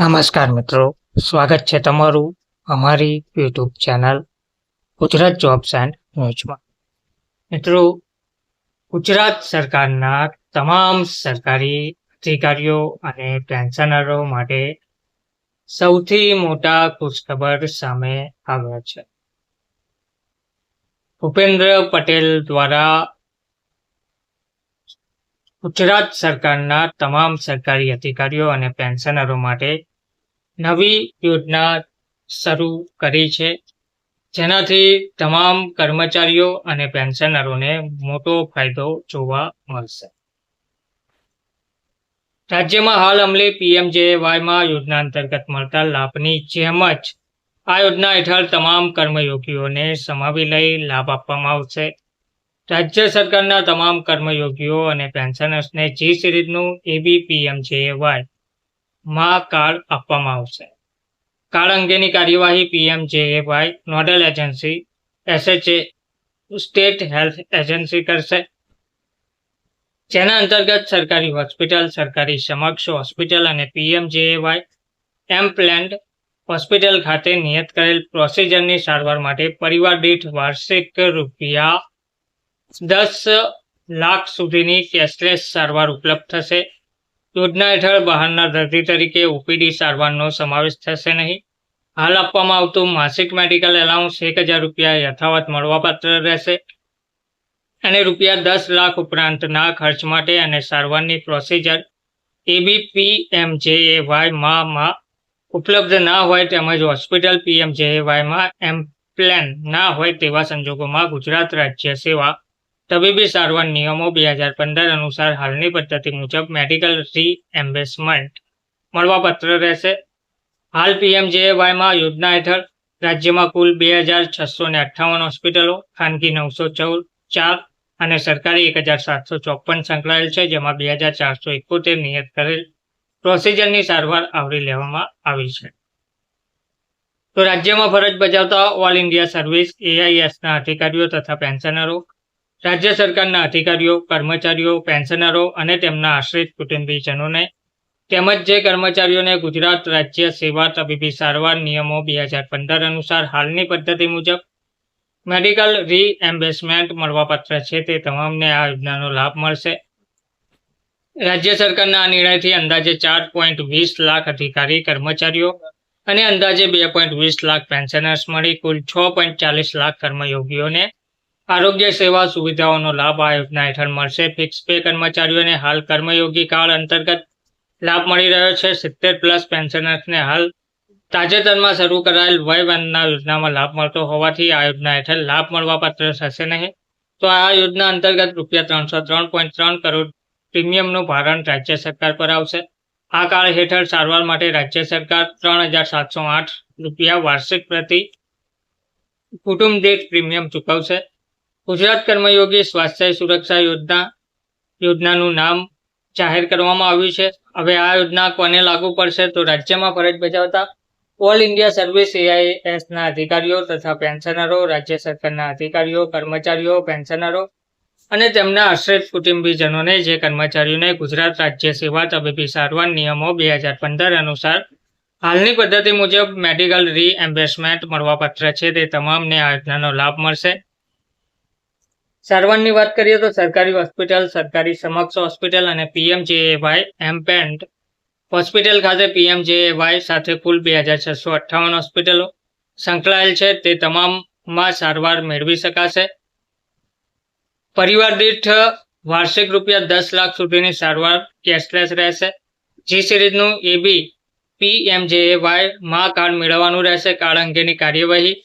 નમસ્કાર મિત્રો, સ્વાગત છે તમારું અમારી YouTube channel Gujarat jobs and ન્યૂઝમાં મિત્રો, ગુજરાત સરકારના તમામ સરકારી અધિકારીઓ અને પેન્શનરો માટે સૌથી મોટા ખુશખબર સામે આવ્યા છે. ભૂપેન્દ્ર પટેલ દ્વારા ગુજરાત સરકારના તમામ સરકારી અધિકારીઓ અને પેન્શનરો માટે નવી યોજના શરૂ કરી છે. જેનાથી તમામ કર્મચારીઓ અને પેન્શનરોને મોટો ફાયદો જોવા મળશે. રાજ્યમાં હાલ અમલે પીએમજેવાયમાં યોજના અંતર્ગત મળતા લાભની જેમ જ આ યોજના હેઠળ તમામ કર્મયોગીઓને સમાવી લઈ લાભ આપવામાં આવશે. રાજ્ય સરકારના તમામ કર્મયોગીઓ અને પેન્શનર્સને જી સિરીઝનું એબીપીએમજેવાય માં કાર્ડ આપવામાં આવશે. કાર્ડ અંગેની કાર્યવાહી PMJAY nodal agency, SHA, state health agency કરશે. જેના અંતર્ગત સરકારી હોસ્પિટલ, સરકારી સમક્ષ હોસ્પિટલ અને પીએમજેએવાય એમ પ્લેન્ડ હોસ્પિટલ ખાતે નિયત કરેલ પ્રોસિજરની સારવાર માટે પરિવાર દીઠ વાર્ષિક રૂપિયા દસ લાખ સુધીની કેશલેસ સારવાર ઉપલબ્ધ થશે. યોજના હેઠળ બહારના દર્દી તરીકે ઓપીડી સારવારનો સમાવેશ થશે નહીં. હાલ આપવામાં આવતું માસિક મેડિકલ એલાઉન્સ એક હજાર રૂપિયા યથાવત મળવાપાત્ર રહેશે અને રૂપિયા દસ લાખ ઉપરાંતના ખર્ચ માટે અને સારવારની પ્રોસિજર એ માં ઉપલબ્ધ ના હોય તેમજ હોસ્પિટલ પીએમજેએવાયમાં એમ પ્લેન ના હોય તેવા સંજોગોમાં ગુજરાત રાજ્ય સેવા તબીબી સારવાર નિયમો બે હજાર પંદર અનુસાર હાલની પદ્ધતિ મુજબ મેડિકલ મળવા પત્ર રહેશે. હાલ પીએમજેએવાયમાં યોજના હેઠળ રાજ્યમાં કુલ બે હજાર છસો ને અઠ્ઠાવન હોસ્પિટલો, ખાનગી નવસો ચૌદ, ચાર અને સરકારી એક હજાર સાતસો ચોપન સંકળાયેલ છે, જેમાં બે હજાર ચારસો એકોતેર નિયત કરેલ પ્રોસિજરની સારવાર આવરી લેવામાં આવી છે. તો રાજ્યમાં ફરજ બજાવતા ઓલ ઇન્ડિયા સર્વિસ એઆઈએસના અધિકારીઓ તથા પેન્શનરો રાજ્ય સરકારના અધિકારીઓ, કર્મચારીઓ, પેન્શનરો અને તેમના આશ્રિત કુટુંબીજનોને તેમજ જે કર્મચારીઓને ગુજરાત રાજ્ય સેવા તબીબી સારવાર નિયમો બે હજાર પંદર અનુસાર હાલની પદ્ધતિ મુજબ મેડિકલ રીએમ્બેસમેન્ટ મળવાપાત્ર છે તે તમામને આ યોજનાનો લાભ મળશે. રાજ્ય સરકારના આ નિર્ણયથી અંદાજે ચાર પોઈન્ટ વીસ લાખ અધિકારી, કર્મચારીઓ અને અંદાજે બે પોઈન્ટ વીસ લાખ પેન્શનર્સ મળી કુલ છ પોઈન્ટ ચાલીસ લાખ કર્મયોગીઓને આરોગ્ય સેવા સુવિધાઓનો લાભ આ યોજના હેઠળ મળશે. ફિક્સ પે કર્મચારીઓને હાલ કર્મયોગી કાળ અંતર્ગત લાભ મળી રહ્યો છે. સિત્તેર પ્લસ પેન્શનર્સને હાલ તાજેતરમાં શરૂ કરાયેલ વય વંદના યોજનામાં લાભ મળતો હોવાથી આ યોજના હેઠળ લાભ મળવાપાત્ર થશે નહીં. તો આ યોજના અંતર્ગત રૂપિયા ત્રણસો ત્રણ પોઈન્ટ ત્રણ કરોડ પ્રીમિયમનું ભારણ રાજ્ય સરકાર પર આવશે. આ કાળ હેઠળ સારવાર માટે રાજ્ય સરકાર ત્રણ હજાર સાતસો આઠ રૂપિયા વાર્ષિક પ્રતિ કુટુંબ દીઠ પ્રીમિયમ ચૂકવશે. ગુજરાત કર્મયોગી સ્વાસ્થ્ય સુરક્ષા યોજના, યોજનાનું નામ જાહેર કરવામાં આવ્યું છે. હવે આ યોજના કોને લાગુ પડશે તો રાજ્યમાં ફરજ બજાવતા ઓલ ઇન્ડિયા સર્વિસ એઆઈએસના અધિકારીઓ તથા પેન્શનરો, રાજ્ય સરકારના અધિકારીઓ, કર્મચારીઓ, પેન્શનરો અને તેમના આશ્રિત કુટુંબીજનોને જે કર્મચારીઓને ગુજરાત રાજ્ય સેવા તબીબી સારવાર નિયમો બે હજાર પંદર અનુસાર હાલની પદ્ધતિ મુજબ મેડિકલ રીએમ્બેસમેન્ટ મળવાપાત્ર છે તે તમામને આ યોજનાનો લાભ મળશે. સારવારની વાત કરીએ તો સરકારી હોસ્પિટલ, સરકારી સમક્ષ હોસ્પિટલ અને પીએમજેએવાય એમ્પેન્ડ હોસ્પિટલ ખાતે પીએમજેએવાય સાથે કુલ બે હજાર છસો અઠ્ઠાવન હોસ્પિટલો સંકળાયેલ છે. તે તમામમાં સારવાર મેળવી શકાશે. પરિવાર દીઠ વાર્ષિક રૂપિયા દસ લાખ સુધીની સારવાર કેશલેસ રહેશે. જી સિરીઝનું એબી પીએમજેએવાયમાં કાર્ડ મેળવવાનું રહેશે. કાર્ડ અંગેની કાર્યવાહી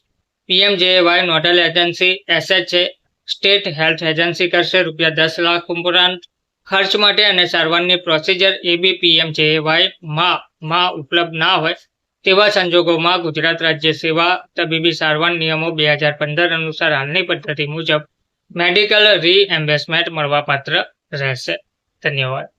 PMJAY nodal agency SHA state health agency કરશે. રૂપિયા દસ લાખ ઉપરાંત ખર્ચ માટે અને સારવારની પ્રોસિજર એબીપીએમજેવાયમાં માં ઉપલબ્ધ ના હોય તેવા સંજોગોમાં ગુજરાત રાજ્ય સેવા તબીબી સારવાર નિયમો બે હજાર પંદર અનુસાર હાલની પદ્ધતિ મુજબ મેડિકલ રીએમ્બેસમેન્ટ મળવાપાત્ર રહેશે. ધન્યવાદ.